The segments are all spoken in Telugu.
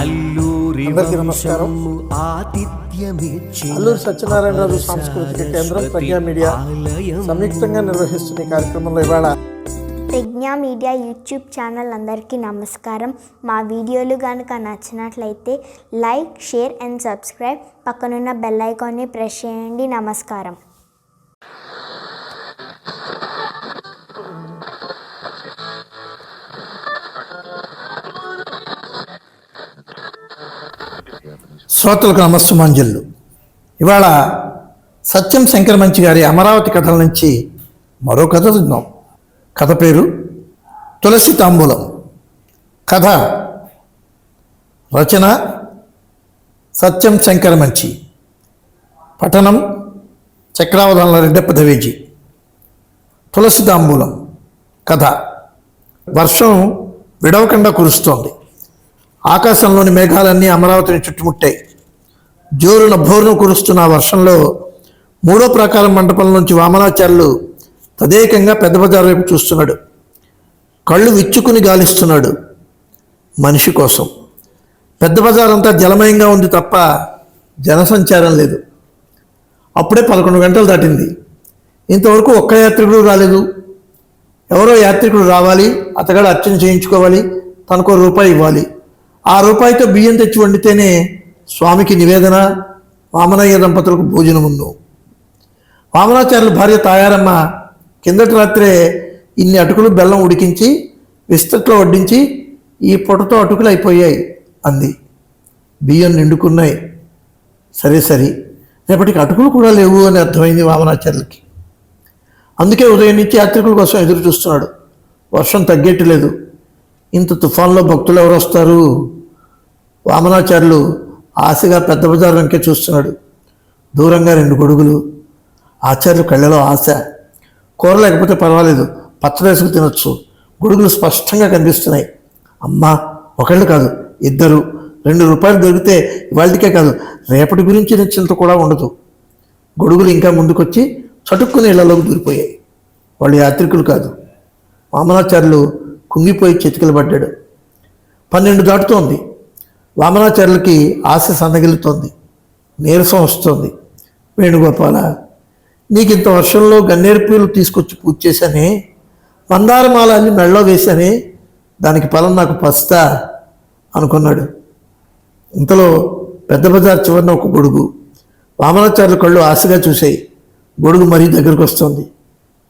అల్లూరి నమస్కారం. అల్లూరి సత్యనారాయణరాజు సాంస్కృతిక కేంద్రం ప్రజ్ఞా మీడియా సంయుక్తంగా నిర్వహిస్తున్న ఈ కార్యక్రమంలో ఇవాళ ప్రజ్ఞా మీడియా యూట్యూబ్ ఛానల్ అందరికీ నమస్కారం. మా వీడియోలు కనుక నచ్చినట్లయితే లైక్ షేర్ అండ్ సబ్స్క్రైబ్. పక్కనున్న బెల్ ఐకాన్ని ప్రెస్ చేయండి. నమస్కారం. శ్రోతలకు నమస్సుమాంజల్లు ఇవాళ సత్యం శంకర మంచి గారి అమరావతి కథల నుంచి మరో కథ చూద్దాం. కథ పేరు తులసి తాంబూలం. కథ రచన సత్యం శంకర మంచి. పఠనం చక్రావధానుల రెడ్డప్ప దవేజీ. తులసి తాంబూలం కథ. వర్షం విడవకుండా కురుస్తోంది. ఆకాశంలోని మేఘాలన్నీ అమరావతిని చుట్టుముట్టాయి. జోరున భోరును కురుస్తున్న వర్షంలో మూడో ప్రకారం మండపం నుంచి వామనాచార్యులు తదేకంగా పెద్ద బజార్ వైపు చూస్తున్నాడు. కళ్ళు విచ్చుకుని గాలిస్తున్నాడు మనిషి కోసం. పెద్ద బజార్ అంతా జలమయంగా ఉంది తప్ప జనసంచారం లేదు. అప్పుడే పదకొండు గంటలు దాటింది. ఇంతవరకు ఒక్క యాత్రికుడు రాలేదు. ఎవరో యాత్రికుడు రావాలి అతగాడు అర్చన చేయించుకోవాలి తనకో రూపాయి ఇవ్వాలి. ఆ రూపాయితో బియ్యం తెచ్చి వండితేనే స్వామికి నివేదన వామనయ్య దంపతులకు భోజనం వామనాచార్యుల భార్య తాయారమ్మ కిందటి రాత్రే ఇన్ని అటుకులు బెల్లం ఉడికించి విస్తట్లో వడ్డించి ఈ పొటతో అటుకులు అయిపోయాయి అంది. బియ్యం నిండుకున్నాయి. సరే సరే. రేపటికి అటుకులు కూడా లేవు అని అర్థమైంది వామనాచార్యులకి. అందుకే ఉదయం నుంచి యాత్రికుల కోసం ఎదురు చూస్తున్నాడు. వర్షం తగ్గేట్లేదు ఇంత తుఫాన్లో భక్తులు ఎవరు వస్తారు? వామనాచార్యులు ఆశగా పెద్ద బజార్ వెంకే చూస్తున్నాడు. దూరంగా రెండు గొడుగులు. ఆచార్యులు కళ్ళలో ఆశ. కూర లేకపోతే పర్వాలేదు. పచ్చడేసుకు తినొచ్చు. గొడుగులు స్పష్టంగా కనిపిస్తున్నాయి. అమ్మా ఒకళ్ళు కాదు ఇద్దరు. రెండు రూపాయలు దొరికితే ఇవాళకే కాదు రేపటి గురించి నిశ్చింత కూడా ఉండదు. గొడుగులు ఇంకా ముందుకొచ్చి చటుక్కుని ఇళ్ళలోకి దూరిపోయాయి. వాళ్ళు యాత్రికులు కాదు. వామనాచార్యులు కుంగిపోయి చితికిలు పడ్డాడు పన్నెండు దాటుతోంది. వామనాచార్యులకి ఆశ సన్నగిలుతోంది నీరసం వస్తోంది. వేణుగోపాల నీకు ఇంత వర్షంలో గన్నేరు పూలు తీసుకొచ్చి పూజ చేశానే మందారమాల అన్ని మెళ్ళలో వేశానే దానికి ఫలం నాకు పస్తా అనుకున్నాడు. ఇంతలో పెద్ద బజార్ చివరిన ఒక గొడుగు వామనాచారుల కళ్ళు ఆశగా చూశాయి. గొడుగు మరీ దగ్గరకు వస్తుంది.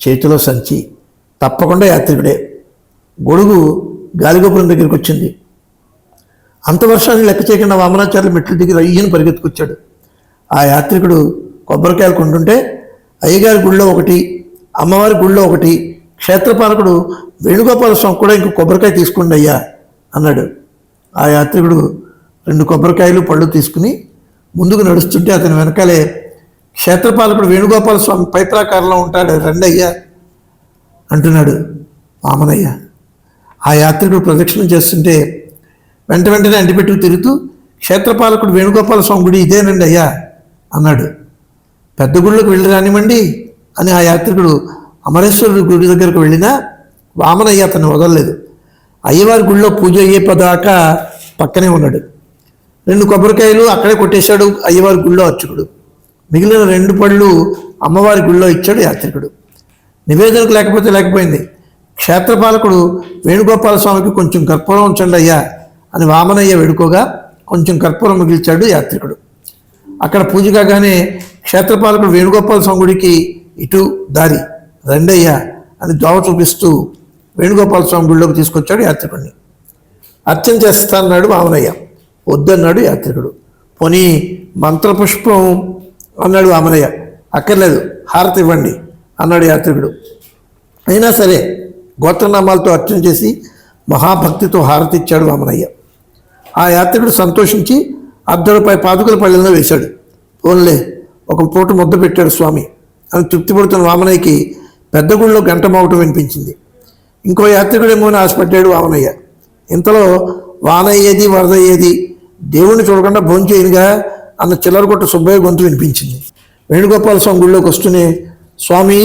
చేతిలో సంచి తప్పకుండా యాత్రికుడే. గొడుగు గాలిగోపురం దగ్గరికి వచ్చింది. అంత వర్షాన్ని లెక్క చేయకుండా వామనాచార్యులు మెట్ల దిగి అయ్యని పరిగెత్తుకొచ్చాడు. ఆ యాత్రికుడు కొబ్బరికాయలు కొంటుంటే అయ్యగారి గుళ్ళో ఒకటి అమ్మవారి గుళ్ళో ఒకటి క్షేత్రపాలకుడు వేణుగోపాల స్వామి కూడా ఇంకో కొబ్బరికాయ తీసుకోండి అయ్యా అన్నాడు. ఆ యాత్రికుడు రెండు కొబ్బరికాయలు పళ్ళు తీసుకుని ముందుకు నడుస్తుంటే అతని వెనకాలే క్షేత్రపాలకుడు వేణుగోపాల స్వామి పైప్రాకారంలో ఉంటాడు రండి అయ్యా అంటున్నాడు వామనయ్య. ఆ యాత్రికుడు ప్రదక్షిణం చేస్తుంటే వెంట వెంటనే అంటిపెట్టుకు తిరుగుతూ క్షేత్రపాలకుడు వేణుగోపాల స్వామి గుడి ఇదేనండి అయ్యా అన్నాడు. పెద్ద గుళ్ళకు వెళ్ళి రానివ్వండి అని ఆ యాత్రికుడు అమరేశ్వరుడు గుడి దగ్గరకు వెళ్ళినా వామనయ్య అతను వదలలేదు. అయ్యవారి గుళ్ళో పూజ అయ్యేపదాకా పక్కనే ఉన్నాడు. రెండు కొబ్బరికాయలు అక్కడే కొట్టేశాడు అయ్యవారి గుళ్ళో అర్చకుడు. మిగిలిన రెండు పళ్ళు అమ్మవారి గుళ్ళో ఇచ్చాడు యాత్రికుడు. నివేదనకు లేకపోతే లేకపోయింది. క్షేత్రపాలకుడు వేణుగోపాల స్వామికి కొంచెం కర్పూరం ఉంచండి అయ్యా అని వామనయ్య వేడుకోగా కొంచెం కర్పూరం మిగిల్చాడు యాత్రికుడు. అక్కడ పూజ కాగానే క్షేత్రపాలకుడు వేణుగోపాల స్వామి గుడికి ఇటు దారి రెండయ్య అని దోవ చూపిస్తూ వేణుగోపాల స్వామి గుడిలోకి తీసుకొచ్చాడు యాత్రికుడిని అర్చన చేస్తానన్నాడు వామనయ్య. వద్దన్నాడు యాత్రికుడు. పోనీ మంత్రపుష్పం అన్నాడు వామనయ్య. అక్కర్లేదు హారతి ఇవ్వండి అన్నాడు యాత్రికుడు. అయినా సరే గోత్రనామాలతో అర్చన చేసి మహాభక్తితో హారతి ఇచ్చాడు వామనయ్య. ఆ యాత్రికుడు సంతోషించి అద్దరుపై పాదుకల పళ్ళెంలో వేశాడు. ఓన్లే ఒక పూట ముద్ద పెట్టాడు స్వామి. అని తృప్తిపడుతున్న వామనయ్యకి పెద్ద గుళ్ళో గంట మోగటం వినిపించింది. ఇంకో యాత్రికుడేమో అని ఆశపడ్డాడు వామనయ్య. ఇంతలో వానయ్యేది వరదయ్యేది దేవుణ్ణి చూడకుండా భోంచేయనుగా అన్న చిల్లర కొట్ట సుబ్బయ్య గొంతు వినిపించింది. వేణుగోపాల స్వామి గుళ్ళోకి వస్తూనే స్వామి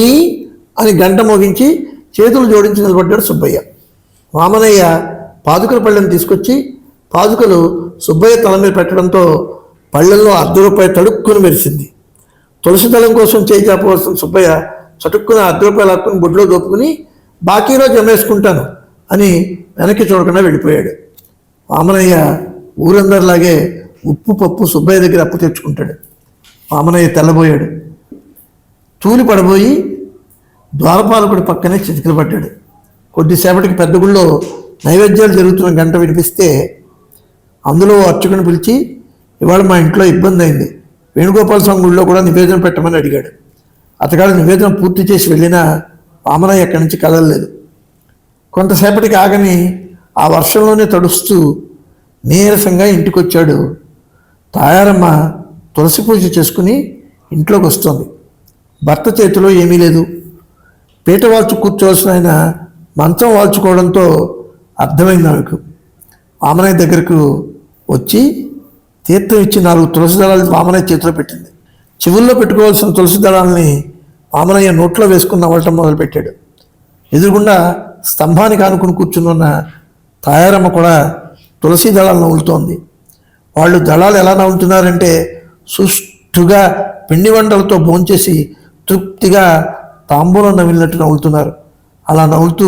అని గంట మోగించి చేతులు జోడించి నిలబడ్డాడు సుబ్బయ్య. వామనయ్య పాదుకల పళ్ళెం తీసుకొచ్చి పాదుకలు సుబ్బయ్య తల మీద పెట్టడంతో పళ్ళల్లో అర్ధ రూపాయి తడుక్కుని మెరిసింది. తులసి దళం కోసం చేయి చెప్పవలసిన సుబ్బయ్య చటుక్కున అర్ధ రూపాయలు హక్కుని బొడ్లో దోపుకుని బాకీలో జమేసుకుంటాను అని వెనక్కి చూడకుండా వెళ్ళిపోయాడు. వామనయ్య ఊరందరిలాగే ఉప్పు పప్పు సుబ్బయ్య దగ్గర అప్పు తెచ్చుకుంటాడు. వామనయ్య తెల్లబోయాడు. తూలి పడబోయి ద్వారపాలకుడి పక్కనే చితికిలు పడ్డాడు కొద్దిసేపటికి పెద్ద గుళ్ళో నైవేద్యాలు జరుగుతున్న గంట వినిపిస్తే అందులో అర్చకుని పిలిచి ఇవాళ మా ఇంట్లో ఇబ్బంది అయింది. వేణుగోపాల స్వామి గుడిలో కూడా నివేదన పెట్టమని అడిగాడు. అతగాడు నివేదన పూర్తి చేసి వెళ్ళినా వామనయ్య ఎక్కడి నుంచి కదలలేదు. కొంతసేపటికి ఆగని ఆ వర్షంలోనే తడుస్తూ నీరసంగా ఇంటికి వచ్చాడు తాయారమ్మ తులసి పూజ చేసుకుని ఇంట్లోకి వస్తోంది భర్త చేతిలో ఏమీ లేదు. పీట వాల్చు కూర్చోవలసిన ఆయన మంచం వాల్చుకోవడంతో అర్థమైంది ఆమెకు. వామనయ్య దగ్గరకు వచ్చి తీర్థం ఇచ్చి నాలుగు తులసి దళాలు వామనయ్య చేతిలో పెట్టింది. చెవుల్లో పెట్టుకోవాల్సిన తులసి దళాలని వామనయ్య నోట్లో వేసుకుని నవ్వటం మొదలుపెట్టాడు. ఎదురుగుండా స్తంభానికి ఆనుకుని కూర్చునున్న తాయారమ్మ కూడా తులసి దళాలు నవ్వులుతోంది వాళ్ళు దళాలు ఎలా నవ్వుతున్నారంటే సుష్టుగా పిండి వంటలతో భోంచేసి తృప్తిగా తాంబూలం నవ్వినట్టు నవ్వుతున్నారు అలా నవ్వుతూ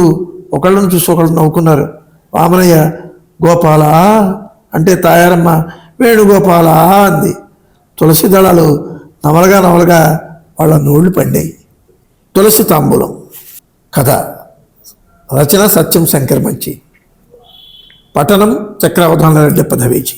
ఒకళ్ళని చూసి ఒకళ్ళు నవ్వుకున్నారు. వామనయ్య గోపాల అంటే తాయారమ్మ వేణుగోపాల అంది. తులసి దళాలు నవలగా నవలగా వాళ్ళ నోళ్ళు పండాయి. తులసి తాంబూలం కథ. రచన సత్యం శంకర్ మంచి. పఠనం చక్రవధాన రెడ్డి పదవేచి